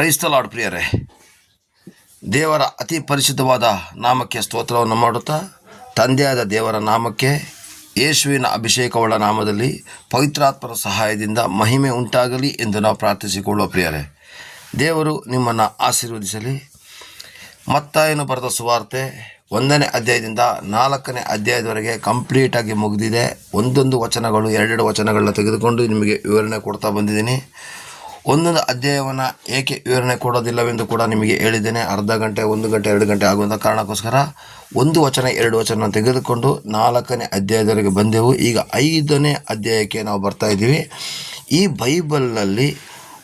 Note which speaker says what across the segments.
Speaker 1: ಕ್ರೈಸ್ತಲಾಡ್ ಪ್ರಿಯರೇ. ದೇವರ ಅತಿ ಪರಿಶುದ್ಧವಾದ ನಾಮಕ್ಕೆ ಸ್ತೋತ್ರವನ್ನು ಮಾಡುತ್ತಾ, ತಂದೆಯಾದ ದೇವರ ನಾಮಕ್ಕೆ ಯೇಸುವಿನ ಅಭಿಷೇಕವುಳ್ಳ ನಾಮದಲ್ಲಿ ಪವಿತ್ರಾತ್ಮರ ಸಹಾಯದಿಂದ ಮಹಿಮೆ ಉಂಟಾಗಲಿ ಎಂದು ನಾವು ಪ್ರಾರ್ಥಿಸಿಕೊಳ್ಳುವ ಪ್ರಿಯರೇ. ದೇವರು ನಿಮ್ಮನ್ನು ಆಶೀರ್ವದಿಸಲಿ. ಮತ್ತಾಯನು ಬರೆದ ಸುವಾರ್ತೆ ಒಂದನೇ ಅಧ್ಯಾಯದಿಂದ ನಾಲ್ಕನೇ ಅಧ್ಯಾಯದವರೆಗೆ ಕಂಪ್ಲೀಟಾಗಿ ಮುಗಿದಿದೆ. ಒಂದೊಂದು ವಚನಗಳು, ಎರಡೆರಡು ವಚನಗಳನ್ನ ತೆಗೆದುಕೊಂಡು ನಿಮಗೆ ವಿವರಣೆ ಕೊಡ್ತಾ ಬಂದಿದ್ದೀನಿ. ಒಂದೊಂದು ಅಧ್ಯಾಯವನ್ನು ಏಕೆ ವಿವರಣೆ ಕೊಡೋದಿಲ್ಲವೆಂದು ಕೂಡ ನಿಮಗೆ ಹೇಳಿದ್ದೇನೆ. ಅರ್ಧ ಗಂಟೆ, ಒಂದು ಗಂಟೆ, ಎರಡು ಗಂಟೆ ಆಗುವಂಥ ಕಾರಣಕ್ಕೋಸ್ಕರ ಒಂದು ವಚನ, ಎರಡು ವಚನ ತೆಗೆದುಕೊಂಡು ನಾಲ್ಕನೇ ಅಧ್ಯಾಯದವರೆಗೆ ಬಂದೆವು. ಈಗ ಐದನೇ ಅಧ್ಯಾಯಕ್ಕೆ ನಾವು ಬರ್ತಾ ಇದ್ದೀವಿ. ಈ ಬೈಬಲ್ನಲ್ಲಿ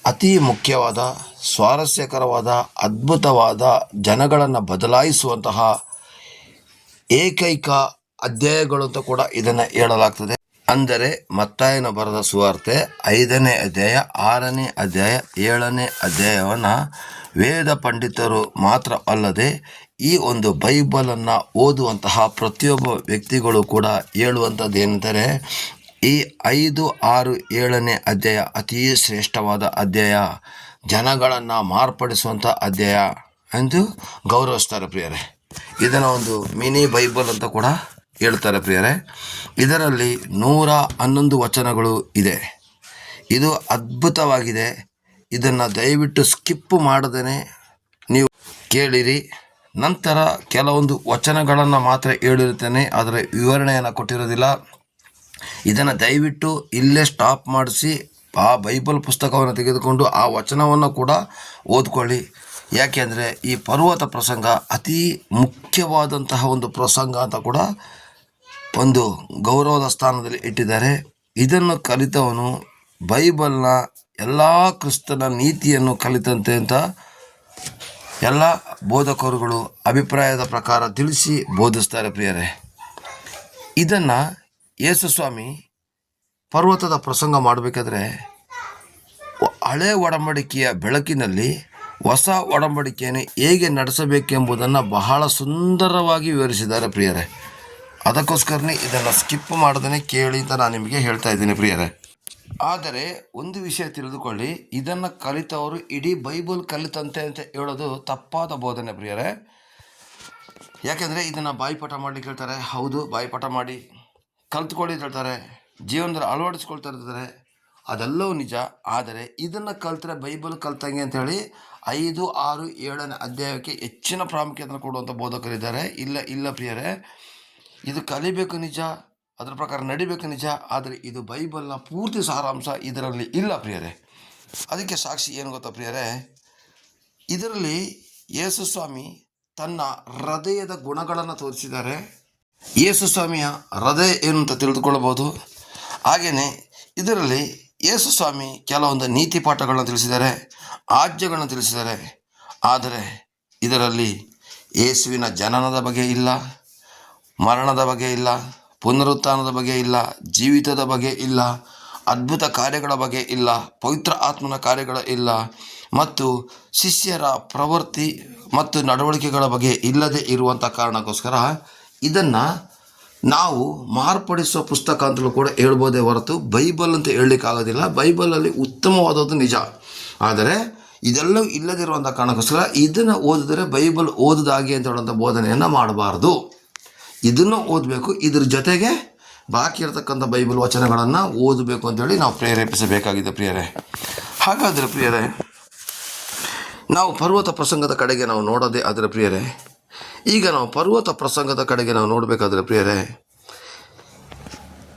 Speaker 1: ಅತಿ ಮುಖ್ಯವಾದ, ಸ್ವಾರಸ್ಯಕರವಾದ, ಅದ್ಭುತವಾದ ಜನಗಳನ್ನು ಬದಲಾಯಿಸುವಂತಹ ಏಕೈಕ ಅಧ್ಯಾಯಗಳು ಅಂತ ಕೂಡ ಇದನ್ನು ಹೇಳಲಾಗ್ತದೆ. ಅಂದರೆ ಮತ್ತಾಯನ ಬರೆದ ಸುವಾರ್ತೆ ಐದನೇ ಅಧ್ಯಾಯ, ಆರನೇ ಅಧ್ಯಾಯ, ಏಳನೇ ಅಧ್ಯಾಯವನ್ನು ವೇದ ಪಂಡಿತರು ಮಾತ್ರ ಅಲ್ಲದೆ ಈ ಒಂದು ಬೈಬಲನ್ನು ಓದುವಂತಹ ಪ್ರತಿಯೊಬ್ಬ ವ್ಯಕ್ತಿಗಳು ಕೂಡ ಹೇಳುವಂಥದ್ದು ಏನೆಂದರೆ ಈ ಐದು, ಆರು, ಏಳನೇ ಅಧ್ಯಾಯ ಅತೀ ಶ್ರೇಷ್ಠವಾದ ಅಧ್ಯಾಯ, ಜನಗಳನ್ನು ಮಾರ್ಪಡಿಸುವಂಥ ಅಧ್ಯಾಯ. ಎಂದು ಗೌರವಿಸ್ತಾರೆ ಪ್ರಿಯರೇ. ಇದನ್ನು ಒಂದು ಮಿನಿ ಬೈಬಲ್ ಅಂತ ಕೂಡ ಹೇಳ್ತಾರೆ ಪ್ರಿಯರೇ, ಇದರಲ್ಲಿ ನೂರ ಹನ್ನೊಂದು ವಚನಗಳು ಇದೆ. ಇದು ಅದ್ಭುತವಾಗಿದೆ. ಇದನ್ನು ದಯವಿಟ್ಟು ಸ್ಕಿಪ್ ಮಾಡದೇ ನೀವು ಕೇಳಿರಿ. ನಂತರ ಕೆಲವೊಂದು ವಚನಗಳನ್ನು ಮಾತ್ರ ಹೇಳಿರುತ್ತೇನೆ, ಆದರೆ ವಿವರಣೆಯನ್ನು ಕೊಟ್ಟಿರೋದಿಲ್ಲ. ಇದನ್ನು ದಯವಿಟ್ಟು ಇಲ್ಲೇ ಸ್ಟಾಪ್ ಮಾಡಿಸಿ, ಆ ಬೈಬಲ್ ಪುಸ್ತಕವನ್ನು ತೆಗೆದುಕೊಂಡು ಆ ವಚನವನ್ನು ಕೂಡ ಓದ್ಕೊಳ್ಳಿ. ಯಾಕೆಂದರೆ ಈ ಪರ್ವತ ಪ್ರಸಂಗ ಅತಿ ಮುಖ್ಯವಾದಂತಹ ಒಂದು ಪ್ರಸಂಗ ಅಂತ ಕೂಡ ಒಂದು ಗೌರವದ ಸ್ಥಾನದಲ್ಲಿ ಇಟ್ಟಿದ್ದಾರೆ. ಇದನ್ನು ಕಲಿತವನು ಬೈಬಲ್ನ ಎಲ್ಲ ಕ್ರಿಸ್ತನ ನೀತಿಯನ್ನು ಕಲಿತಂತೆ ಅಂತ ಎಲ್ಲ ಬೋಧಕರುಗಳು ಅಭಿಪ್ರಾಯದ ಪ್ರಕಾರ ತಿಳಿಸಿ ಬೋಧಿಸ್ತಾರೆ ಪ್ರಿಯರೇ. ಇದನ್ನು ಯೇಸುಸ್ವಾಮಿ ಪರ್ವತದ ಪ್ರಸಂಗ ಮಾಡಬೇಕಾದ್ರೆ ಹಳೆ ಒಡಂಬಡಿಕೆಯ ಬೆಳಕಿನಲ್ಲಿ ಹೊಸ ಒಡಂಬಡಿಕೆಯನ್ನು ಹೇಗೆ ನಡೆಸಬೇಕೆಂಬುದನ್ನು ಬಹಳ ಸುಂದರವಾಗಿ ವಿವರಿಸಿದ್ದಾರೆ ಪ್ರಿಯರೇ. ಅದಕ್ಕೋಸ್ಕರನೇ ಇದನ್ನು ಸ್ಕಿಪ್ ಮಾಡೋದನ್ನೇ ಕೇಳಿ ಅಂತ ನಾನು ನಿಮಗೆ ಹೇಳ್ತಾ ಇದ್ದೀನಿ ಪ್ರಿಯರೇ. ಆದರೆ ಒಂದು ವಿಷಯ ತಿಳಿದುಕೊಳ್ಳಿ, ಇದನ್ನು ಕಲಿತವರು ಇಡೀ ಬೈಬಲ್ ಕಲಿತಂತೆ ಅಂತ ಹೇಳೋದು ತಪ್ಪಾದ ಬೋಧನೆ ಪ್ರಿಯರೇ. ಯಾಕೆಂದರೆ ಇದನ್ನು ಬಾಯಿಪಾಠ ಮಾಡಲಿಕ್ಕೆ ಹೇಳ್ತಾರೆ, ಹೌದು ಬಾಯಿಪಾಠ ಮಾಡಿ, ಕಲ್ತ್ಕೊಳ್ಳಿ ಹೇಳ್ತಾರೆ, ಜೀವನದಲ್ಲಿ ಅಳವಡಿಸ್ಕೊಳ್ತಾ ಇರ್ತಾರೆ, ಅದೆಲ್ಲವೂ ನಿಜ. ಆದರೆ ಇದನ್ನು ಕಲ್ತರೆ ಬೈಬಲ್ ಕಲ್ತಂಗೆ ಅಂತೇಳಿ ಐದು, ಆರು, ಏಳನೇ ಅಧ್ಯಾಯಕ್ಕೆ ಹೆಚ್ಚಿನ ಪ್ರಾಮುಖ್ಯತೆ ಕೊಡುವಂಥ ಬೋಧಕರಿದ್ದಾರೆ. ಇಲ್ಲ ಇಲ್ಲ ಪ್ರಿಯರೇ. ಇದು ಕಲಿಬೇಕು ನಿಜ, ಅದರ ಪ್ರಕಾರ ನಡಿಬೇಕು ನಿಜ, ಆದರೆ ಇದು ಬೈಬಲ್ನ ಪೂರ್ತಿ ಸಾರಾಂಶ ಇದರಲ್ಲಿ ಇಲ್ಲ ಪ್ರಿಯರೇ. ಅದಕ್ಕೆ ಸಾಕ್ಷಿ ಏನು ಗೊತ್ತಾ ಪ್ರಿಯರೇ? ಇದರಲ್ಲಿ ಯೇಸು ಸ್ವಾಮಿ ತನ್ನ ಹೃದಯದ ಗುಣಗಳನ್ನು ತೋರಿಸಿದ್ದಾರೆ. ಯೇಸು ಸ್ವಾಮಿಯ ಹೃದಯ ಏನು ಅಂತ ತಿಳಿದುಕೊಳ್ಳಬಹುದು? ಹಾಗೆಯೇ ಇದರಲ್ಲಿ ಯೇಸು ಸ್ವಾಮಿ ಕೆಲವೊಂದು ನೀತಿ ಪಾಠಗಳನ್ನು ತಿಳಿಸಿದ್ದಾರೆ ಆಜ್ಯಗಳನ್ನು ತಿಳಿಸಿದ್ದಾರೆ. ಆದರೆ ಇದರಲ್ಲಿ ಯೇಸುವಿನ ಜನನದ ಬಗ್ಗೆ ಇಲ್ಲ. ಮರಣದ ಬಗ್ಗೆ ಇಲ್ಲ, ಪುನರುತ್ಥಾನದ ಬಗ್ಗೆ ಇಲ್ಲ, ಜೀವಿತದ ಬಗ್ಗೆ ಇಲ್ಲ, ಅದ್ಭುತ ಕಾರ್ಯಗಳ ಬಗ್ಗೆ ಇಲ್ಲ, ಪವಿತ್ರ ಆತ್ಮನ ಕಾರ್ಯಗಳ ಇಲ್ಲ ಮತ್ತು ಶಿಷ್ಯರ ಪ್ರವೃತ್ತಿ ಮತ್ತು ನಡವಳಿಕೆಗಳ ಬಗ್ಗೆ ಇಲ್ಲದೆ ಇರುವಂಥ ಕಾರಣಕ್ಕೋಸ್ಕರ ಇದನ್ನು ನಾವು ಮಾರ್ಪಡಿಸುವ ಪುಸ್ತಕ ಅಂತಲೂ ಕೂಡ ಹೇಳ್ಬೋದೇ ಹೊರತು ಬೈಬಲ್ ಅಂತ ಹೇಳಲಿಕ್ಕಾಗೋದಿಲ್ಲ. ಬೈಬಲಲ್ಲಿ ಉತ್ತಮವಾದದ್ದು ನಿಜ. ಆದರೆ ಇದೆಲ್ಲವೂ ಇಲ್ಲದಿರುವಂಥ ಕಾರಣಕ್ಕೋಸ್ಕರ ಇದನ್ನು ಓದಿದರೆ ಬೈಬಲ್ ಓದದಾಗಿ ಅಂತ ಹೇಳುವಂಥ ಬೋಧನೆಯನ್ನು ಮಾಡಬಾರ್ದು. ಇದನ್ನು ಓದಬೇಕು. ಇದ್ರ ಜೊತೆಗೆ ಬಾಕಿ ಇರತಕ್ಕಂಥ ಬೈಬಲ್ ವಚನಗಳನ್ನು ಓದಬೇಕು ಅಂತೇಳಿ ನಾವು ಪ್ರೇರೇಪಿಸಬೇಕಾಗಿದೆ ಪ್ರಿಯರೇ. ಹಾಗಾದರೆ ಪ್ರಿಯರೇ, ನಾವು ಪರ್ವತ ಪ್ರಸಂಗದ ಕಡೆಗೆ ನಾವು ನೋಡೋದೇ ಅದರ ಪ್ರಿಯರೇ, ಈಗ ನಾವು ಪರ್ವತ ಪ್ರಸಂಗದ ಕಡೆಗೆ ನಾವು ನೋಡಬೇಕಾದ್ರೆ ಪ್ರಿಯರೇ,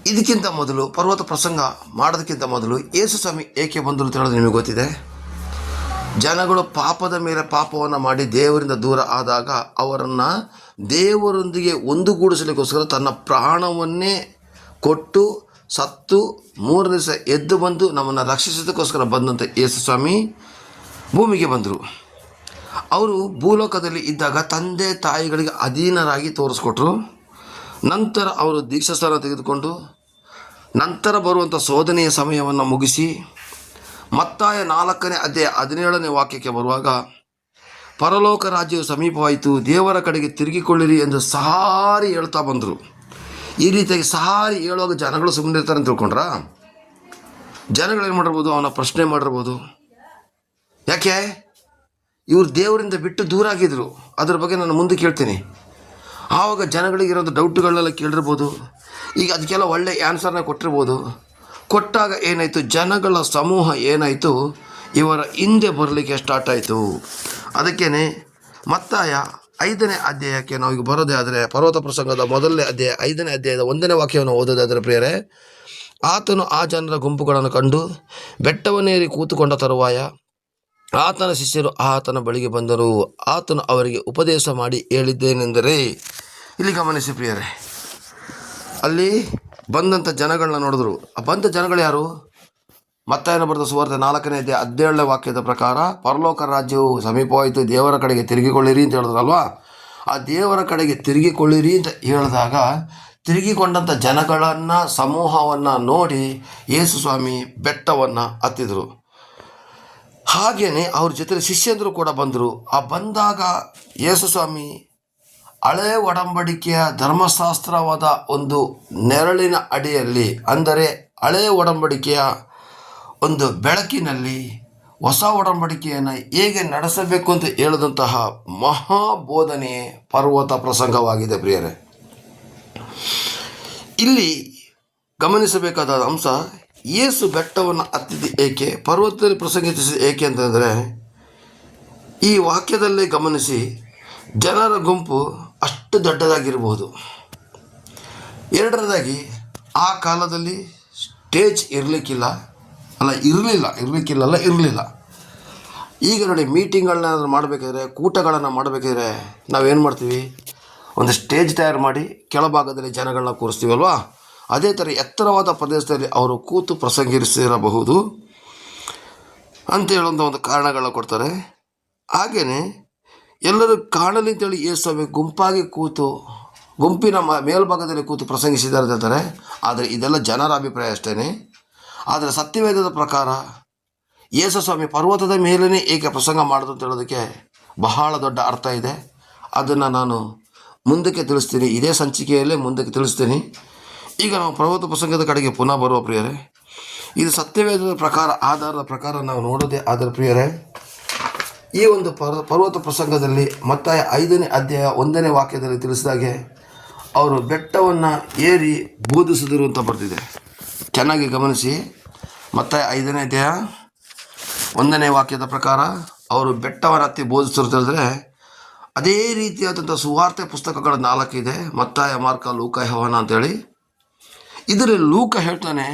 Speaker 1: ಇದಕ್ಕಿಂತ ಮೊದಲು, ಪರ್ವತ ಪ್ರಸಂಗ ಮಾಡೋದಕ್ಕಿಂತ ಮೊದಲು ಯೇಸು ಸ್ವಾಮಿ ಏಕೆ ಬಂದರು ಅಂತ ಹೇಳೋದು ನಿಮಗೆ ಗೊತ್ತಿದೆ? ಜನಗಳು ಪಾಪದ ಮೇಲೆ ಪಾಪವನ್ನು ಮಾಡಿ ದೇವರಿಂದ ದೂರ ಆದಾಗ ಅವರನ್ನು ದೇವರೊಂದಿಗೆ ಒಂದುಗೂಡಿಸಲಿಕ್ಕೋಸ್ಕರ ತನ್ನ ಪ್ರಾಣವನ್ನೇ ಕೊಟ್ಟು ಸತ್ತು ಮೂರು ದಿವಸ ಎದ್ದು ಬಂದು ನಮ್ಮನ್ನು ರಕ್ಷಿಸೋದಕ್ಕೋಸ್ಕರ ಬಂದಂಥ ಯೇಸು ಸ್ವಾಮಿ ಭೂಮಿಗೆ ಬಂದರು. ಅವರು ಭೂಲೋಕದಲ್ಲಿ ಇದ್ದಾಗ ತಂದೆ ತಾಯಿಗಳಿಗೆ ಅಧೀನರಾಗಿ ತೋರಿಸ್ಕೊಟ್ರು. ನಂತರ ಅವರು ದೀಕ್ಷಾಸ್ಥಾನ ತೆಗೆದುಕೊಂಡು ನಂತರ ಬರುವಂಥ ಶೋಧನೆಯ ಸಮಯವನ್ನು ಮುಗಿಸಿ ಮತ್ತಾಯ ನಾಲ್ಕನೇ ಅಧ್ಯಾಯ ಹದಿನೇಳನೇ ವಾಕ್ಯಕ್ಕೆ ಬರುವಾಗ ಪರಲೋಕ ರಾಜ್ಯವು ಸಮೀಪವಾಯಿತು. ದೇವರ ಕಡೆಗೆ ತಿರುಗಿಕೊಳ್ಳಿರಿ ಎಂದು ಸಹಾರಿ ಹೇಳ್ತಾ ಬಂದರು. ಈ ರೀತಿಯಾಗಿ ಸಹಾರಿ ಹೇಳುವಾಗ ಜನಗಳು ಸುಮ್ಮನೆ ಇರ್ತಾರೆ ಅಂತ ತಿಳ್ಕೊಂಡ್ರ? ಜನಗಳೇನು ಮಾಡಿರ್ಬೋದು? ಅವನ ಪ್ರಶ್ನೆ ಮಾಡಿರ್ಬೋದು. ಯಾಕೆ? ಇವರು ದೇವರಿಂದ ಬಿಟ್ಟು ದೂರ ಆಗಿದ್ರು. ಅದ್ರ ಬಗ್ಗೆ ನಾನು ಮುಂದೆ ಕೇಳ್ತೀನಿ. ಆವಾಗ ಜನಗಳಿಗಿರೋದು ಡೌಟ್ಗಳನ್ನೆಲ್ಲ ಕೇಳಿರ್ಬೋದು. ಈಗ ಅದಕ್ಕೆಲ್ಲ ಒಳ್ಳೆ ಆನ್ಸರ್ನ ಕೊಟ್ಟಿರ್ಬೋದು. ಕೊಟ್ಟಾಗ ಏನಾಯಿತು? ಜನಗಳ ಸಮೂಹ ಏನಾಯಿತು? ಇವರ ಹಿಂದೆ ಬರಲಿಕ್ಕೆ ಸ್ಟಾರ್ಟ್ ಆಯಿತು. ಅದಕ್ಕೇ ಮತ್ತಾಯ ಐದನೇ ಅಧ್ಯಾಯಕ್ಕೆ ನಾವು ಈಗ ಬರೋದೇ ಆದರೆ ಪರ್ವತ ಪ್ರಸಂಗದ ಮೊದಲನೇ ಅಧ್ಯಾಯ, ಐದನೇ ಅಧ್ಯಾಯದ ಒಂದನೇ ವಾಕ್ಯವನ್ನು ಓದೋದಾದರೆ ಪ್ರಿಯರೇ, ಆತನು ಆ ಜನರ ಗುಂಪುಗಳನ್ನು ಕಂಡು ಬೆಟ್ಟವನ್ನೇರಿ ಕೂತುಕೊಂಡ ತರುವಾಯ ಆತನ ಶಿಷ್ಯರು ಆತನ ಬಳಿಗೆ ಬಂದರು. ಆತನು ಅವರಿಗೆ ಉಪದೇಶ ಮಾಡಿ ಹೇಳಿದ್ದೇನೆಂದರೆ, ಇಲ್ಲಿ ಗಮನಿಸಿ ಪ್ರಿಯರೇ, ಅಲ್ಲಿ ಬಂದಂಥ ಜನಗಳನ್ನ ನೋಡಿದ್ರು. ಆ ಬಂದ ಜನಗಳು ಯಾರು? ಮತ್ತಾಯನ ಬರೆದ ಸುವಾರ್ತೆ ನಾಲ್ಕನೇ ಅಧ್ಯಾಯ ಹದಿನೇಳನೇ ವಾಕ್ಯದ ಪ್ರಕಾರ, ಪರಲೋಕ ರಾಜ್ಯವು ಸಮೀಪವಾಯಿತು, ದೇವರ ಕಡೆಗೆ ತಿರುಗಿಕೊಳ್ಳಿರಿ ಅಂತ ಹೇಳಿದ್ರಲ್ವಾ? ಆ ದೇವರ ಕಡೆಗೆ ತಿರುಗಿಕೊಳ್ಳಿರಿ ಅಂತ ಹೇಳಿದಾಗ ತಿರುಗಿಕೊಂಡಂಥ ಜನಗಳನ್ನು, ಸಮೂಹವನ್ನು ನೋಡಿ ಯೇಸು ಸ್ವಾಮಿ ಬೆಟ್ಟವನ್ನು ಹತ್ತಿದರು. ಹಾಗೆಯೇ ಅವ್ರ ಜೊತೆ ಶಿಷ್ಯಂದರು ಕೂಡ ಬಂದರು. ಆ ಬಂದಾಗ ಯೇಸು ಸ್ವಾಮಿ ಹಳೆ ಒಡಂಬಡಿಕೆಯ ಧರ್ಮಶಾಸ್ತ್ರವಾದ ಒಂದು ನೆರಳಿನ ಅಡಿಯಲ್ಲಿ, ಅಂದರೆ ಹಳೆ ಒಡಂಬಡಿಕೆಯ ಒಂದು ಬೆಳಕಿನಲ್ಲಿ ಹೊಸ ಒಡಂಬಡಿಕೆಯನ್ನು ಹೇಗೆ ನಡೆಸಬೇಕು ಅಂತ ಹೇಳಿದಂತಹ ಮಹಾಬೋಧನೆ ಪರ್ವತ ಪ್ರಸಂಗವಾಗಿದೆ ಪ್ರಿಯರೇ. ಇಲ್ಲಿ ಗಮನಿಸಬೇಕಾದ ಅಂಶ, ಏಸು ಬೆಟ್ಟವನ್ನು ಹತ್ತಿದ ಏಕೆ, ಪರ್ವತದಲ್ಲಿ ಪ್ರಸಂಗಿಸಿದ ಏಕೆ ಅಂತಂದರೆ, ಈ ವಾಕ್ಯದಲ್ಲೇ ಗಮನಿಸಿ, ಜನರ ಗುಂಪು ಅಷ್ಟು ದೊಡ್ಡದಾಗಿರಬಹುದು. ಎರಡನೇದಾಗಿ, ಆ ಕಾಲದಲ್ಲಿ ಸ್ಟೇಜ್ ಇರಲಿಕ್ಕಿಲ್ಲ. ಅಲ್ಲ, ಇರಲಿಲ್ಲ. ಇರಲಿಕ್ಕಿಲ್ಲಲ್ಲ ಇರಲಿಲ್ಲ. ಈಗ ನೋಡಿ ಮೀಟಿಂಗ್ಗಳನ್ನಾದ್ರೂ ಮಾಡಬೇಕಾದ್ರೆ, ಕೂಟಗಳನ್ನು ಮಾಡಬೇಕಾದ್ರೆ ನಾವೇನು ಮಾಡ್ತೀವಿ? ಒಂದು ಸ್ಟೇಜ್ ತಯಾರು ಮಾಡಿ ಕೆಳಭಾಗದಲ್ಲಿ ಜನಗಳನ್ನ ಕೂರಿಸ್ತೀವಲ್ವಾ ಅದೇ ಥರ ಎತ್ತರವಾದ ಪ್ರದೇಶದಲ್ಲಿ ಅವರು ಕೂತು ಪ್ರಸಂಗಿಸಿರಬಹುದು ಅಂತ ಒಂದು ಕಾರಣಗಳನ್ನ ಕೊಡ್ತಾರೆ. ಹಾಗೆಯೇ ಎಲ್ಲರೂ ಕಾಣಲಿ ಅಂತೇಳಿ ಯೇಸುವೆ ಗುಂಪಾಗಿ ಕೂತು, ಗುಂಪಿನ ಮೇಲ್ಭಾಗದಲ್ಲಿ ಕೂತು ಪ್ರಸಂಗಿಸಿದ್ದಾರೆ ಅಂತಾರೆ ಆದರೆ ಇದೆಲ್ಲ ಜನರ ಅಭಿಪ್ರಾಯ ಅಷ್ಟೇ ಆದರೆ ಸತ್ಯವೇದದ ಪ್ರಕಾರ ಯೇಸು ಸ್ವಾಮಿ ಪರ್ವತದ ಮೇಲೇ ಏಕೆ ಪ್ರಸಂಗ ಮಾಡೋದು ಅಂತ ಹೇಳೋದಕ್ಕೆ ಬಹಳ ದೊಡ್ಡ ಅರ್ಥ ಇದೆ. ಅದನ್ನು ನಾನು ಮುಂದಕ್ಕೆ ತಿಳಿಸ್ತೀನಿ. ಇದೇ ಸಂಚಿಕೆಯಲ್ಲೇ ಮುಂದಕ್ಕೆ ತಿಳಿಸ್ತೀನಿ. ಈಗ ನಾವು ಪರ್ವತ ಪ್ರಸಂಗದ ಕಡೆಗೆ ಪುನಃ ಬರುವ ಪ್ರಿಯರೇ, ಇದು ಸತ್ಯವೇದದ ಪ್ರಕಾರ, ಆಧಾರದ ಪ್ರಕಾರ ನಾವು ನೋಡೋದೇ ಆದರೆ ಪ್ರಿಯರೇ, ಈ ಒಂದು ಪರ್, ಪರ್ವತ ಪ್ರಸಂಗದಲ್ಲಿ ಮತ್ತಾಯ ಐದನೇ ಅಧ್ಯಾಯ ಒಂದನೇ ವಾಕ್ಯದಲ್ಲಿ ತಿಳಿಸಿದಾಗೆ ಅವರು ಬೆಟ್ಟವನ್ನು ಏರಿ ಬೋಧಿಸಿದರು ಅಂತ ಬರ್ತಿದೆ ಚೆನ್ನಾಗಿ ಗಮನಿಸಿ. ಮತ್ತಾಯ ಐದನೇ ಅಧ್ಯಾಯ, ಒಂದನೇ ವಾಕ್ಯದ ಪ್ರಕಾರ ಅವರು ಬೆಟ್ಟವನ್ನು ಹತ್ತಿ ಬೋಧಿಸುತ್ತಿದ್ದರೆ ಅದೇ ರೀತಿಯಾದಂಥ ಸುವಾರ್ತೆ ಪುಸ್ತಕಗಳ ನಾಲ್ಕಿದೆ, ಮತ್ತಾಯ, ಮಾರ್ಕ, ಲೂಕ ಹವನ ಅಂತೇಳಿ ಇದರಲ್ಲಿ ಲೂಕ ಹೇಳ್ತಾನೆ,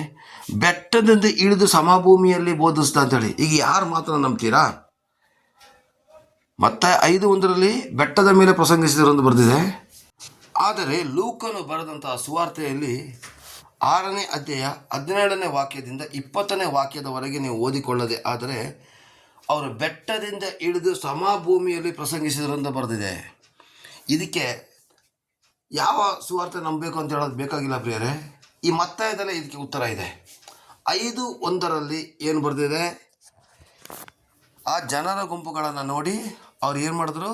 Speaker 1: ಬೆಟ್ಟದಿಂದ ಇಳಿದು ಸಮಭೂಮಿಯಲ್ಲಿ ಬೋಧಿಸ್ತಾ ಅಂತೇಳಿ ಈಗ ಯಾರು ಮಾತ್ರ ನಂಬ್ತೀರಾ? ಮತ್ತೆ ಐದು ಒಂದರಲ್ಲಿ ಬೆಟ್ಟದ ಮೇಲೆ ಪ್ರಸಂಗಿಸಿದರು ಅಂತ ಬರೆದಿದೆ. ಆದರೆ ಲೂಕನು ಬರೆದಂತಹ ಸುವಾರ್ತೆಯಲ್ಲಿ ಆರನೇ ಅಧ್ಯಾಯ ಹದಿನೇಳನೇ ವಾಕ್ಯದಿಂದ ಇಪ್ಪತ್ತನೇ ವಾಕ್ಯದವರೆಗೆ ನೀವು ಓದಿಕೊಳ್ಳದೆ ಆದರೆ ಅವರು ಬೆಟ್ಟದಿಂದ ಇಳಿದು ಸಮಭೂಮಿಯಲ್ಲಿ ಪ್ರಸಂಗಿಸಿದರು ಅಂತ ಬರೆದಿದೆ. ಇದಕ್ಕೆ ಯಾವ ಸುವಾರ್ತೆ ನಂಬಬೇಕು ಅಂತ ಹೇಳೋದು ಬೇಕಾಗಿಲ್ಲ ಪ್ರಿಯರೇ? ಈ ಮತ್ತಾಯದಲ್ಲೇ ಇದಕ್ಕೆ ಉತ್ತರ ಇದೆ. ಐದು ಒಂದರಲ್ಲಿ ಏನು ಬರೆದಿದೆ? ಆ ಜನರ ಗುಂಪುಗಳನ್ನು ನೋಡಿ ಅವ್ರು ಏನು ಮಾಡಿದ್ರು?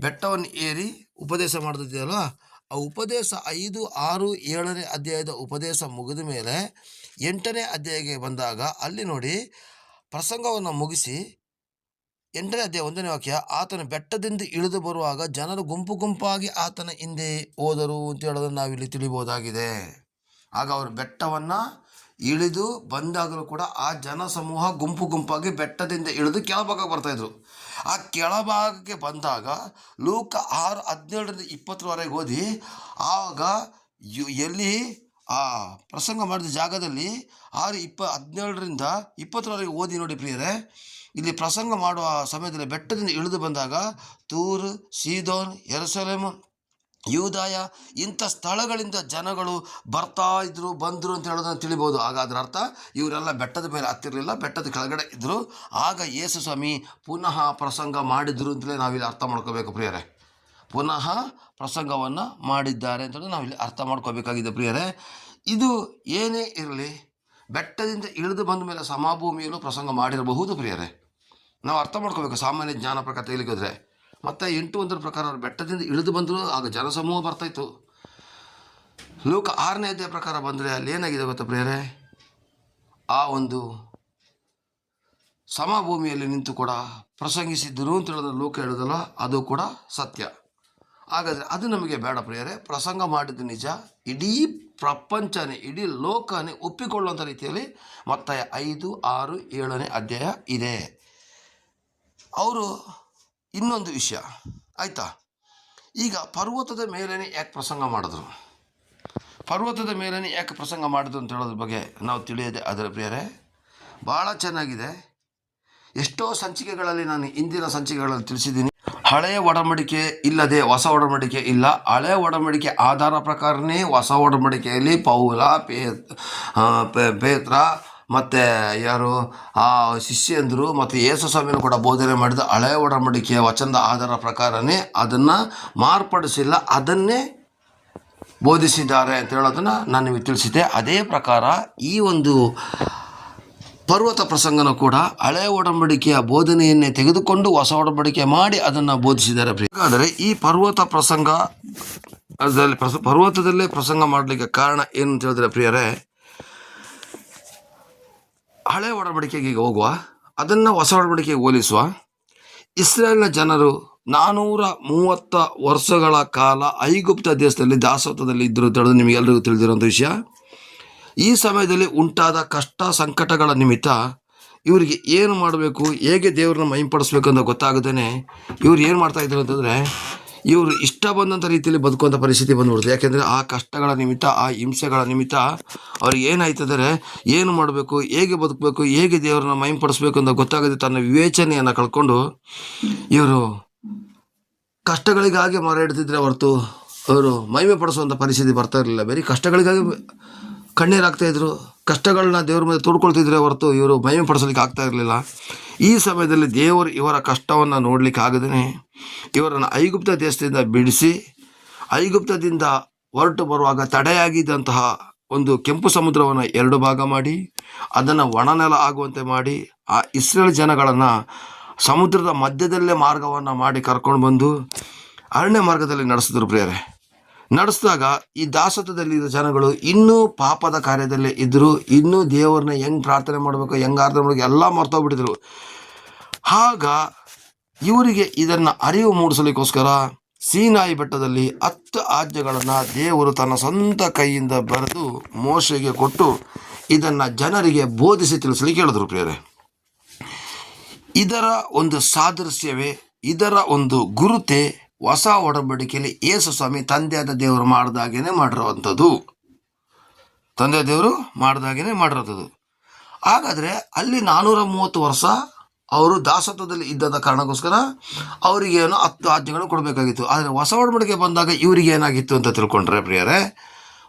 Speaker 1: ಬೆಟ್ಟವನ್ನು ಏರಿ ಉಪದೇಶ ಮಾಡ್ತಿದ್ಯಲ್ವ? ಆ ಉಪದೇಶ ಐದು, ಆರು, ಏಳನೇ ಅಧ್ಯಾಯದ ಉಪದೇಶ ಮುಗಿದ ಮೇಲೆ ಎಂಟನೇ ಅಧ್ಯಾಯಕ್ಕೆ ಬಂದಾಗ ಅಲ್ಲಿ ನೋಡಿ ಪ್ರಸಂಗವನ್ನು ಮುಗಿಸಿ ಎಂಟನೇ ಅಧ್ಯಾಯ ಒಂದನೇ ವಾಕ್ಯ, ಆತನ ಬೆಟ್ಟದಿಂದ ಇಳಿದು ಬರುವಾಗ ಜನರು ಗುಂಪು ಗುಂಪಾಗಿ ಆತನ ಹಿಂದೆ ಹೋದರು ಅಂತ ಹೇಳೋದನ್ನು ನಾವಿಲ್ಲಿ ತಿಳಿಬೋದಾಗಿದೆ ಆಗ ಅವರು ಬೆಟ್ಟವನ್ನು ಇಳಿದು ಬಂದಾಗಲೂ ಕೂಡ ಆ ಜನ ಸಮೂಹ ಗುಂಪು ಗುಂಪಾಗಿ ಬೆಟ್ಟದಿಂದ ಇಳಿದು ಕೆಳಭಾಗಕ್ಕೆ ಬರ್ತಾಯಿದ್ರು ಆ ಕೆಳಭಾಗಕ್ಕೆ ಬಂದಾಗ ಲೂಕ ಆರು ಹದಿನೇಳರಿಂದ ಇಪ್ಪತ್ತರವರೆಗೆ ಓದಿ ಆಗ ಎಲ್ಲಿ ಆ ಪ್ರಸಂಗ ಮಾಡಿದ ಜಾಗದಲ್ಲಿ ಆರು ಇಪ್ಪ ಹದಿನೇಳರಿಂದ ಇಪ್ಪತ್ತರವರೆಗೆ ಓದಿ ನೋಡಿ ಪ್ರಿಯರೇ, ಇಲ್ಲಿ ಪ್ರಸಂಗ ಮಾಡುವ ಸಮಯದಲ್ಲಿ ಬೆಟ್ಟದಿಂದ ಇಳಿದು ಬಂದಾಗ ತೂರು, ಸೀದೋನ್, ಯೆರೂಸಲೇಮ್ ಯೂದಾಯ, ಇಂಥ ಸ್ಥಳಗಳಿಂದ ಜನಗಳು ಬರ್ತಾ ಇದ್ರು, ಬಂದರು ಅಂತ ಹೇಳೋದನ್ನು ತಿಳಿಬೋದು. ಆಗ ಅದರ ಅರ್ಥ, ಇವರೆಲ್ಲ ಬೆಟ್ಟದ ಮೇಲೆ ಹತ್ತಿರಲಿಲ್ಲ, ಬೆಟ್ಟದ ಕೆಳಗಡೆ ಇದ್ದರು ಆಗ ಯೇಸು ಸ್ವಾಮಿ ಪುನಃ ಪ್ರಸಂಗ ಮಾಡಿದ್ರು ಅಂತಲೇ ನಾವಿಲ್ಲಿ ಅರ್ಥ ಮಾಡ್ಕೋಬೇಕು ಪ್ರಿಯರೇ. ಪುನಃ ಪ್ರಸಂಗವನ್ನು ಮಾಡಿದ್ದಾರೆ ಅಂತೇಳಿ ನಾವಿಲ್ಲಿ ಅರ್ಥ ಮಾಡ್ಕೋಬೇಕಾಗಿದೆ ಪ್ರಿಯರೇ. ಇದು ಏನೇ ಇರಲಿ, ಬೆಟ್ಟದಿಂದ ಇಳಿದು ಬಂದ ಮೇಲೆ ಸಮಾಭೂಮಿಯಲ್ಲೂ ಪ್ರಸಂಗ ಮಾಡಿರಬಹುದು ಪ್ರಿಯರೇ. ನಾವು ಅರ್ಥ ಮಾಡ್ಕೋಬೇಕು, ಸಾಮಾನ್ಯ ಜ್ಞಾನ ಪ್ರಕಾರ ತೆಗಿಲಿಕ್ಕೋದ್ರೆ ಮತ್ತು ಎಂಟು ಒಂದರ ಪ್ರಕಾರ ಅವರು ಬೆಟ್ಟದಿಂದ ಇಳಿದು ಬಂದರು, ಆಗ ಜನಸಮೂಹ ಬರ್ತಾಯಿತ್ತು ಲೋಕ ಆರನೇ ಅಧ್ಯಾಯ ಪ್ರಕಾರ ಬಂದರೆ ಅಲ್ಲಿ ಏನಾಗಿದೆ ಗೊತ್ತಾ ಪ್ರೇರೆ ಆ ಒಂದು ಸಮಭೂಮಿಯಲ್ಲಿ ನಿಂತು ಕೂಡ ಪ್ರಸಂಗಿಸಿದ್ದರು ಅಂತ ಹೇಳಿದ್ರೆ ಲೋಕ ಹೇಳೋದಲ್ಲ, ಅದು ಕೂಡ ಸತ್ಯ. ಹಾಗಾದರೆ ಅದು ನಮಗೆ ಬೇಡ ಪ್ರಿಯರೇ, ಪ್ರಸಂಗ ಮಾಡಿದ್ದು ನಿಜ. ಇಡೀ ಪ್ರಪಂಚನೇ, ಇಡೀ ಲೋಕನೇ ಒಪ್ಪಿಕೊಳ್ಳುವಂಥ ರೀತಿಯಲ್ಲಿ ಮತ್ತಾಯ ಐದು, ಆರು, ಏಳನೇ ಅಧ್ಯಾಯ ಇದೆ. ಅವರು ಇನ್ನೊಂದು ವಿಷಯ. ಆಯಿತಾ? ಈಗ ಪರ್ವತದ ಮೇಲೇ ಯಾಕೆ ಪ್ರಸಂಗ ಮಾಡಿದ್ರು? ಪರ್ವತದ ಮೇಲೇ ಯಾಕೆ ಪ್ರಸಂಗ ಮಾಡಿದ್ರು ಅಂತ ಹೇಳೋದ್ರ ಬಗ್ಗೆ ನಾವು ತಿಳಿಯದೆ. ಅದರ ಪ್ರಿಯರೇ, ಭಾಳ ಚೆನ್ನಾಗಿದೆ. ಎಷ್ಟೋ ಸಂಚಿಕೆಗಳಲ್ಲಿ ನಾನು ಇಂದಿನ ಸಂಚಿಕೆಗಳಲ್ಲಿ ತಿಳಿಸಿದ್ದೀನಿ. ಹಳೆಯ ಒಡಂಬಡಿಕೆ ಇಲ್ಲದೆ ಹೊಸ ಒಡಂಬಡಿಕೆ ಇಲ್ಲ. ಹಳೆಯ ಒಡಂಬಡಿಕೆ ಆಧಾರ ಪ್ರಕಾರನೇ ಹೊಸ ಒಡಂಬಡಿಕೆಯಲ್ಲಿ ಪೌಲ ಪೇ ಪೇತ್ರ ಮತ್ತು ಯಾರು ಆ ಶಿಷ್ಯಂದರು ಮತ್ತು ಯೇಸು ಸ್ವಾಮಿನೂ ಕೂಡ ಬೋಧನೆ ಮಾಡಿದ ಹಳೆಯ ಒಡಂಬಡಿಕೆಯ ವಚನದ ಆಧಾರ ಪ್ರಕಾರನೇ ಅದನ್ನು ಮಾರ್ಪಡಿಸಿಲ್ಲ, ಅದನ್ನೇ ಬೋಧಿಸಿದ್ದಾರೆ ಅಂತ ಹೇಳೋದನ್ನು ನಾನು ನಿಮಗೆ ತಿಳಿಸಿದ್ದೆ ಅದೇ ಪ್ರಕಾರ ಈ ಒಂದು ಪರ್ವತ ಪ್ರಸಂಗನ ಕೂಡ ಹಳೆ ಒಡಂಬಡಿಕೆಯ ಬೋಧನೆಯನ್ನೇ ತೆಗೆದುಕೊಂಡು ಹೊಸ ಒಡಂಬಡಿಕೆ ಮಾಡಿ ಅದನ್ನು ಬೋಧಿಸಿದ್ದಾರೆ. ಹಾಗಾದರೆ ಈ ಪರ್ವತ ಪ್ರಸಂಗ ಅದರಲ್ಲಿ ಪ್ರಸ ಪರ್ವತದಲ್ಲೇ ಪ್ರಸಂಗ ಮಾಡಲಿಕ್ಕೆ ಕಾರಣ ಏನು ಅಂತ ಹೇಳಿದ್ರೆ ಪ್ರಿಯರೇ ಹಳೆ ಒಡಂಬಡಿಕೆಗೆ ಹೋಗುವ, ಅದನ್ನು ಹೊಸ ಒಡಂಬಡಿಕೆಗೆ ಹೋಲಿಸುವ. ಇಸ್ರೇಲ್ನ ಜನರು ನಾನೂರ ಮೂವತ್ತ ವರ್ಷಗಳ ಕಾಲ ಐಗುಪ್ತ ದೇಶದಲ್ಲಿ ದಾಸತ್ವದಲ್ಲಿ ಇದ್ದರು ತಿಳಿದು ನಿಮಗೆಲ್ಲರಿಗೂ ತಿಳಿದಿರುವಂಥ ವಿಷಯ. ಈ ಸಮಯದಲ್ಲಿ ಉಂಟಾದ ಕಷ್ಟ ಸಂಕಟಗಳ ನಿಮಿತ್ತ ಇವರಿಗೆ ಏನು ಮಾಡಬೇಕು, ಹೇಗೆ ದೇವ್ರನ್ನ ಮೈಂಪಡಿಸ್ಬೇಕು ಅಂತ ಗೊತ್ತಾಗದೇ ಇವ್ರು ಏನು ಮಾಡ್ತಾಯಿದ್ರು ಅಂತಂದರೆ ಇವರು ಇಷ್ಟ ಬಂದಂಥ ರೀತಿಯಲ್ಲಿ ಬದುಕುವಂಥ ಪರಿಸ್ಥಿತಿ ಬಂದ್ಬಿಡುತ್ತೆ. ಯಾಕೆಂದರೆ ಆ ಕಷ್ಟಗಳ ನಿಮಿತ್ತ, ಆ ಹಿಂಸೆಗಳ ನಿಮಿತ್ತ ಅವ್ರಿಗೆ ಏನಾಯ್ತಂದರೆ ಏನು ಮಾಡಬೇಕು, ಹೇಗೆ ಬದುಕಬೇಕು, ಹೇಗೆ ದೇವರನ್ನ ಮೈಂಪಡಿಸ್ಬೇಕು ಅಂತ ಗೊತ್ತಾಗದೆ ತನ್ನ ವಿವೇಚನೆಯನ್ನು ಕಳ್ಕೊಂಡು ಇವರು ಕಷ್ಟಗಳಿಗಾಗಿ ಮರ ಹಿಡ್ತಿದ್ರೆ ಹೊರತು ಅವರು ಮಹಿಮೆ ಪಡಿಸುವಂಥ ಪರಿಸ್ಥಿತಿ ಬರ್ತಾ ಇರಲಿಲ್ಲ. ಬೇರೆ ಕಷ್ಟಗಳಿಗಾಗಿ ಕಣ್ಣೀರು ಹಾಕ್ತಾ ಇದ್ರು. ಕಷ್ಟಗಳನ್ನ ದೇವ್ರ ಮೇಲೆ ತೋಡ್ಕೊಳ್ತಿದ್ರೆ ಹೊರತು ಇವರು ಮಹಿಮೆ ಪಡಿಸಲಿಕ್ಕೆ ಆಗ್ತಾ ಇರಲಿಲ್ಲ. ಈ ಸಮಯದಲ್ಲಿ ದೇವರು ಇವರ ಕಷ್ಟವನ್ನು ನೋಡಲಿಕ್ಕೆ ಆಗದೇ ಇವರನ್ನು ಐಗುಪ್ತ ದೇಶದಿಂದ ಬಿಡಿಸಿ, ಐಗುಪ್ತದಿಂದ ಹೊರಟು ಬರುವಾಗ ತಡೆಯಾಗಿದ್ದಂತಹ ಒಂದು ಕೆಂಪು ಸಮುದ್ರವನ್ನು ಎರಡು ಭಾಗ ಮಾಡಿ, ಅದನ್ನು ಒಣನೆಲ ಆಗುವಂತೆ ಮಾಡಿ, ಆ ಇಸ್ರೇಲ್ ಜನಗಳನ್ನು ಸಮುದ್ರದ ಮಧ್ಯದಲ್ಲೇ ಮಾರ್ಗವನ್ನು ಮಾಡಿ ಕರ್ಕೊಂಡು ಬಂದು ಅರಣ್ಯ ಮಾರ್ಗದಲ್ಲಿ ನಡೆಸಿದ್ರು ಪ್ರಿಯರೇ. ನಡೆಸಿದಾಗ ಈ ದಾಸತ್ವದಲ್ಲಿರೋ ಜನಗಳು ಇನ್ನೂ ಪಾಪದ ಕಾರ್ಯದಲ್ಲೇ ಇದ್ದರು. ಇನ್ನೂ ದೇವರನ್ನ ಹೆಂಗೆ ಪ್ರಾರ್ಥನೆ ಮಾಡಬೇಕು, ಹೆಂಗೆ ಆರಾಧನೆ ಮಾಡಬೇಕು ಎಲ್ಲ ಮರ್ತೋಗ್ಬಿಟ್ಟಿದ್ರು. ಆಗ ಇವರಿಗೆ ಇದನ್ನು ಅರಿವು ಮೂಡಿಸಲಿಕ್ಕೋಸ್ಕರ ಸೀನಾಯಿ ಬೆಟ್ಟದಲ್ಲಿ ಹತ್ತು ಆಜ್ಞೆಗಳನ್ನು ದೇವರು ತನ್ನ ಸ್ವಂತ ಕೈಯಿಂದ ಬರೆದು ಮೋಶೆಗೆ ಕೊಟ್ಟು ಇದನ್ನು ಜನರಿಗೆ ಬೋಧಿಸಿ ತಿಳಿಸಲಿಕ್ಕೆ ಹೇಳಿದ್ರು ಪ್ರಿಯರೇ. ಇದರ ಒಂದು ಸಾದೃಶ್ಯವೇ, ಇದರ ಒಂದು ಗುರುತೆ ಹೊಸ ಒಡಂಬಡಿಕೆಯಲ್ಲಿ ಯೇಸು ಸ್ವಾಮಿ ತಂದೆಯಾದ ದೇವರು ಮಾಡಿದಾಗೇನೆ ಮಾಡಿರುವಂಥದ್ದು. ತಂದೆ ದೇವರು ಮಾಡಿದಾಗೇನೆ ಮಾಡಿರೋಂಥದ್ದು ಹಾಗಾದರೆ ಅಲ್ಲಿ ನಾನ್ನೂರ ಮೂವತ್ತು ವರ್ಷ ಅವರು ದಾಸತ್ವದಲ್ಲಿ ಇದ್ದದ ಕಾರಣಕ್ಕೋಸ್ಕರ ಅವರಿಗೇನೋ ಹತ್ತು ಆಜ್ಞೆಗಳು ಕೊಡಬೇಕಾಗಿತ್ತು. ಆದರೆ ಹೊಸ ಒಡಂಬಡಿಕೆ ಬಂದಾಗ ಇವರಿಗೆ ಏನಾಗಿತ್ತು ಅಂತ ತಿಳ್ಕೊಂಡ್ರೆ ಪ್ರಿಯರೇ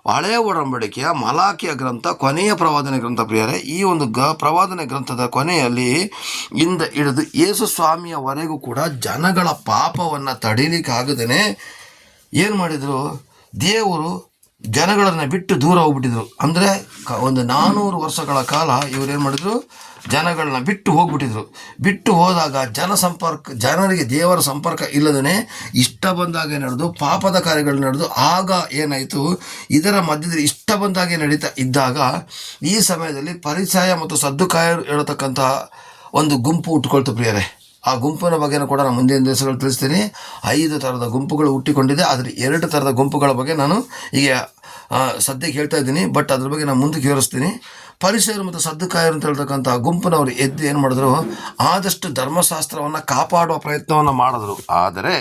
Speaker 1: ಹಳೆಯ ಒಡಂಬಡಿಕೆಯ ಮಲಾಖಿಯ ಗ್ರಂಥ, ಕೊನೆಯ ಪ್ರವಾದನೆ ಗ್ರಂಥ ಪ್ರಿಯರೇ, ಈ ಒಂದು ಗ ಪ್ರವಾದನೆ ಗ್ರಂಥದ ಕೊನೆಯಲ್ಲಿ ಇಂದ ಹಿಡಿದು ಯೇಸು ಸ್ವಾಮಿಯವರೆಗೂ ಕೂಡ ಜನಗಳ ಪಾಪವನ್ನು ತಡೀಲಿಕ್ಕಾಗದೇ ಏನು ಮಾಡಿದರು? ದೇವರು ಜನಗಳನ್ನು ಬಿಟ್ಟು ದೂರ ಹೋಗ್ಬಿಟ್ಟಿದ್ರು. ಅಂದರೆ ಕ ಒಂದು ನಾನ್ನೂರು ವರ್ಷಗಳ ಕಾಲ ಇವರೇನು ಮಾಡಿದ್ರು? ಜನಗಳನ್ನ ಬಿಟ್ಟು ಹೋಗ್ಬಿಟ್ಟಿದ್ರು. ಬಿಟ್ಟು ಹೋದಾಗ ಜನ ಸಂಪರ್ಕ, ಜನರಿಗೆ ದೇವರ ಸಂಪರ್ಕ ಇಲ್ಲದೇ ಇಷ್ಟ ಬಂದಾಗೆ ನಡೆದು? ಪಾಪದ ಕಾರ್ಯಗಳು ನಡೆದು. ಆಗ ಏನಾಯಿತು? ಇದರ ಮಧ್ಯದಲ್ಲಿ ಇಷ್ಟ ಬಂದಾಗೆ ನಡೀತಾ ಇದ್ದಾಗ ಈ ಸಮಯದಲ್ಲಿ ಪರಿಚಯ ಮತ್ತು ಸದ್ದುಕಾಯರು ಹೇಳತಕ್ಕಂತಹ ಒಂದು ಗುಂಪು ಉಟ್ಕೊಳ್ತು ಪ್ರಿಯರೇ. ಆ ಗುಂಪಿನ ಬಗ್ಗೆನೂ ಕೂಡ ನಾನು ಮುಂದಿನ ದಿವಸಗಳು ತಿಳಿಸ್ತೀನಿ. ಐದು ಥರದ ಗುಂಪುಗಳು ಹುಟ್ಟಿಕೊಂಡಿದೆ. ಆದರೆ ಎರಡು ಥರದ ಗುಂಪುಗಳ ಬಗ್ಗೆ ನಾನು ಈಗ ಸದ್ಯಕ್ಕೆ ಹೇಳ್ತಾ ಇದ್ದೀನಿ. ಬಟ್ ಅದ್ರ ಬಗ್ಗೆ ನಾನು ಮುಂದಕ್ಕೆ ವಿವರಿಸ್ತೀನಿ. ಪರಿಸರ ಮತ್ತು ಸದ್ದುಕಾಯರು ಅಂತ ಹೇಳ್ತಕ್ಕಂಥ ಗುಂಪಿನವರು ಎದ್ದು ಏನು ಮಾಡಿದ್ರು? ಆದಷ್ಟು ಧರ್ಮಶಾಸ್ತ್ರವನ್ನು ಕಾಪಾಡುವ ಪ್ರಯತ್ನವನ್ನು ಮಾಡಿದ್ರು. ಆದರೆ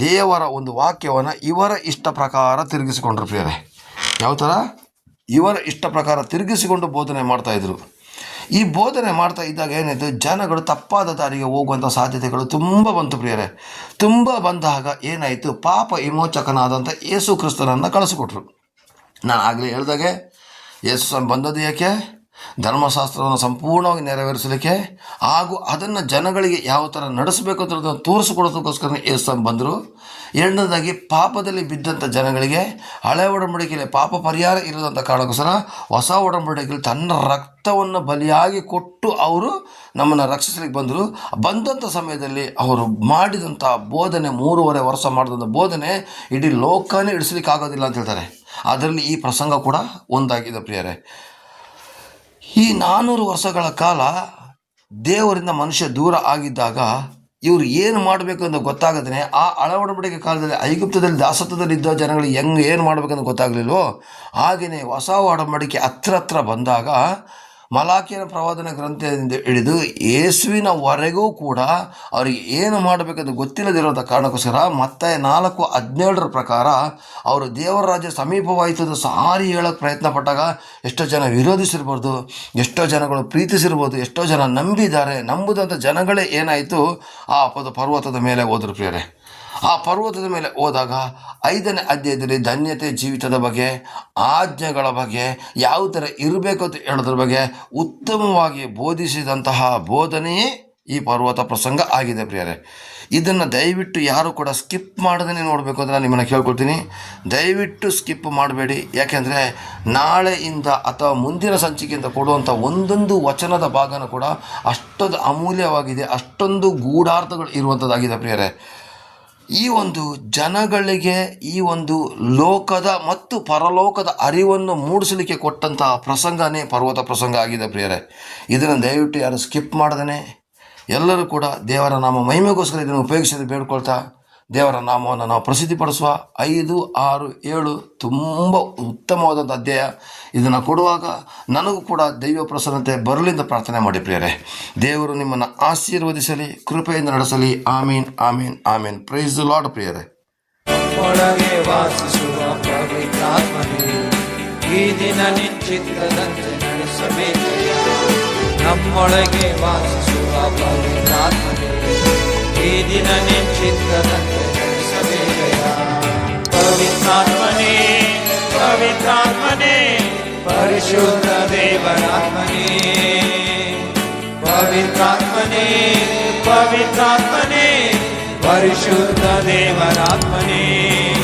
Speaker 1: ದೇವರ ಒಂದು ವಾಕ್ಯವನ್ನು ಇವರ ಇಷ್ಟ ಪ್ರಕಾರ ತಿರುಗಿಸಿಕೊಂಡ್ರು ಪ್ರಿಯರೇ. ಯಾವ ಥರ ಇವರ ಇಷ್ಟ ಪ್ರಕಾರ ತಿರುಗಿಸಿಕೊಂಡು ಬೋಧನೆ ಮಾಡ್ತಾ ಇದ್ರು. ಈ ಬೋಧನೆ ಮಾಡ್ತಾ ಇದ್ದಾಗ ಏನಿದೆ ಜನಗಳು ತಪ್ಪಾದ ದಾರಿಗೆ ಹೋಗುವಂಥ ಸಾಧ್ಯತೆಗಳು ತುಂಬ ಬಂತು ಪ್ರಿಯರೇ. ತುಂಬ ಬಂದಾಗ ಏನಾಯಿತು? ಪಾಪ ವಿಮೋಚಕನಾದಂಥ ಯೇಸು ಕ್ರಿಸ್ತನನ್ನು ಕಳಿಸ್ಕೊಟ್ರು. ನಾನು ಆಗಲೇ ಹೇಳಿದಾಗೆ, ಯೇಸು ಬಂದದ್ದು ಯಾಕೆ? ಧರ್ಮಶಾಸ್ತ್ರವನ್ನು ಸಂಪೂರ್ಣವಾಗಿ ನೆರವೇರಿಸಲಿಕ್ಕೆ ಹಾಗೂ ಅದನ್ನು ಜನಗಳಿಗೆ ಯಾವ ಥರ ನಡೆಸಬೇಕು ಅಂತ ತೋರಿಸಿಕೊಡೋದಕ್ಕೋಸ್ಕರ ಯೇಸು ಸ್ವಾಮಿ ಬಂದರು. ಎರಡನೇದಾಗಿ ಪಾಪದಲ್ಲಿ ಬಿದ್ದಂಥ ಜನಗಳಿಗೆ ಹಳೆ ಒಡಂಬಡಿಕೆಯಲ್ಲಿ ಪಾಪ ಪರಿಹಾರ ಇರೋದಂಥ ಕಾರಣಕ್ಕೋಸ್ಕರ ಹೊಸ ಒಡಂಬಡಿಕೆಯಲ್ಲಿ ತನ್ನ ರಕ್ತವನ್ನು ಬಲಿಯಾಗಿ ಕೊಟ್ಟು ಅವರು ನಮ್ಮನ್ನು ರಕ್ಷಿಸಲಿಕ್ಕೆ ಬಂದರು. ಬಂದಂಥ ಸಮಯದಲ್ಲಿ ಅವರು ಮಾಡಿದಂಥ ಬೋಧನೆ, ಮೂರುವರೆ ವರ್ಷ ಮಾಡಿದಂಥ ಬೋಧನೆ ಇಡೀ ಲೋಕನೇ ಇಡಿಸ್ಲಿಕ್ಕೆ ಆಗೋದಿಲ್ಲ ಅಂತ ಹೇಳ್ತಾರೆ. ಅದರಲ್ಲಿ ಈ ಪ್ರಸಂಗ ಕೂಡ ಒಂದಾಗಿದೆ ಪ್ರಿಯರೇ. ಈ ನಾನ್ನೂರು ವರ್ಷಗಳ ಕಾಲ ದೇವರಿಂದ ಮನುಷ್ಯ ದೂರ ಆಗಿದ್ದಾಗ ಇವರು ಏನು ಮಾಡಬೇಕು ಅಂತ ಗೊತ್ತಾಗದೇ ಆ ಅಳವಡಿಕೆ ಕಾಲದಲ್ಲಿ ಐಗುಪ್ತದಲ್ಲಿ ದಾಸತ್ವದಲ್ಲಿ ಇದ್ದ ಜನಗಳು ಹೆಂಗೆ ಏನು ಮಾಡಬೇಕಂತ ಗೊತ್ತಾಗಲಿಲ್ವೋ? ಹಾಗೆಯೇ ಹೊಸ ಒಡಂಬಡಿಕೆ ಹತ್ರ ಹತ್ರ ಬಂದಾಗ ಮಲಾಕಿಯನ ಪ್ರವಾದನ ಗ್ರಂಥದಿಂದ ಹಿಡಿದು ಯೇಸುವಿನವರೆಗೂ ಕೂಡ ಅವರಿಗೆ ಏನು ಮಾಡಬೇಕಂತ ಗೊತ್ತಿಲ್ಲದಿರುವಂಥ ಕಾರಣಕ್ಕೋಸ್ಕರ ಮತ್ತೆ ನಾಲ್ಕು ಹದಿನೇಳರ ಪ್ರಕಾರ ಅವರು ದೇವರ ರಾಜ್ಯ ಸಮೀಪವಾಯಿತು ಅಂತ ಸಾರಿ ಹೇಳೋಕ್ಕೆ ಪ್ರಯತ್ನ ಪಟ್ಟಾಗ ಎಷ್ಟೋ ಜನ ವಿರೋಧಿಸಿರ್ಬೋದು, ಎಷ್ಟೋ ಜನಗಳು ಪ್ರೀತಿಸಿರ್ಬೋದು, ಎಷ್ಟೋ ಜನ ನಂಬಿದ್ದಾರೆ, ನಂಬುದಂಥ ಜನಗಳೇ ಏನಾಯಿತು, ಆ ಪದ ಪರ್ವತದ ಮೇಲೆ ಹೋದ್ರು ಪ್ರಿಯರೇ. ಆ ಪರ್ವತದ ಮೇಲೆ ಹೋದಾಗ ಐದನೇ ಅಧ್ಯಾಯದಲ್ಲಿ ಧನ್ಯತೆ ಜೀವಿತದ ಬಗ್ಗೆ, ಆಜ್ಞೆಗಳ ಬಗ್ಗೆ, ಯಾವ ಥರ ಇರಬೇಕು ಅಂತ ಹೇಳೋದ್ರ ಬಗ್ಗೆ ಉತ್ತಮವಾಗಿ ಬೋಧಿಸಿದಂತಹ ಬೋಧನೆಯೇ ಈ ಪರ್ವತ ಪ್ರಸಂಗ ಆಗಿದೆ ಪ್ರಿಯರೇ. ಇದನ್ನು ದಯವಿಟ್ಟು ಯಾರು ಕೂಡ ಸ್ಕಿಪ್ ಮಾಡದೇ ನೋಡಬೇಕು ಅಂತ ನಾನು ನಿಮ್ಮನ್ನು ಕೇಳ್ಕೊಳ್ತೀನಿ. ದಯವಿಟ್ಟು ಸ್ಕಿಪ್ ಮಾಡಬೇಡಿ. ಯಾಕೆಂದರೆ ನಾಳೆಯಿಂದ ಅಥವಾ ಮುಂದಿನ ಸಂಚಿಕೆಯಿಂದ ಕೊಡುವಂಥ ಒಂದೊಂದು ವಚನದ ಭಾಗನೂ ಕೂಡ ಅಷ್ಟೊಂದು ಅಮೂಲ್ಯವಾಗಿದೆ, ಅಷ್ಟೊಂದು ಗೂಢಾರ್ಥಗಳು ಇರುವಂಥದ್ದಾಗಿದೆ ಪ್ರಿಯರೇ. ಈ ಒಂದು ಜನಗಳಿಗೆ ಈ ಒಂದು ಲೋಕದ ಮತ್ತು ಪರಲೋಕದ ಅರಿವನ್ನು ಮೂಡಿಸಲಿಕ್ಕೆ ಕೊಟ್ಟಂತಹ ಪ್ರಸಂಗನೇ ಪರ್ವತ ಪ್ರಸಂಗ ಆಗಿದೆ ಪ್ರಿಯರೇ. ಇದನ್ನು ದಯವಿಟ್ಟು ಯಾರು ಸ್ಕಿಪ್ ಮಾಡದೇ ಎಲ್ಲರೂ ಕೂಡ ದೇವರ ನಾಮ ಮಹಿಮೆಗೋಸ್ಕರ ಇದನ್ನು ಉಪಯೋಗಿಸಲು ಬೇಡ್ಕೊಳ್ತಾ ದೇವರ ನಾಮವನ್ನು ನಾವು ಪ್ರಸಿದ್ಧಿಪಡಿಸುವ ಐದು, ಆರು, ಏಳು ತುಂಬ ಉತ್ತಮವಾದಂಥ ಅಧ್ಯಾಯ ಇದನ್ನು ಕೊಡುವಾಗ ನನಗೂ ಕೂಡ ದೈವ ಪ್ರಸನ್ನತೆ ಬರಲಿಂದ ಪ್ರಾರ್ಥನೆ ಮಾಡಿ ಪ್ರಿಯರೇ. ದೇವರು ನಿಮ್ಮನ್ನು ಆಶೀರ್ವದಿಸಲಿ, ಕೃಪೆಯಿಂದ ನಡೆಸಲಿ. ಆಮೀನ್ ಆಮೀನ್ ಆಮೀನ್. ಪ್ರೈಸ್ ಲಾಡ್ ಪ್ರಿಯರೇ.
Speaker 2: ಒಳಗೆ ಈ ದಿನ ನಡೆಸಬೇಕಯ್ಯ. पवित्रात्मने पवितात्मने परिशुद्ध पवित्रात्मने पवितात्मने पवितात्मने परिशुद्ध देवनात्मने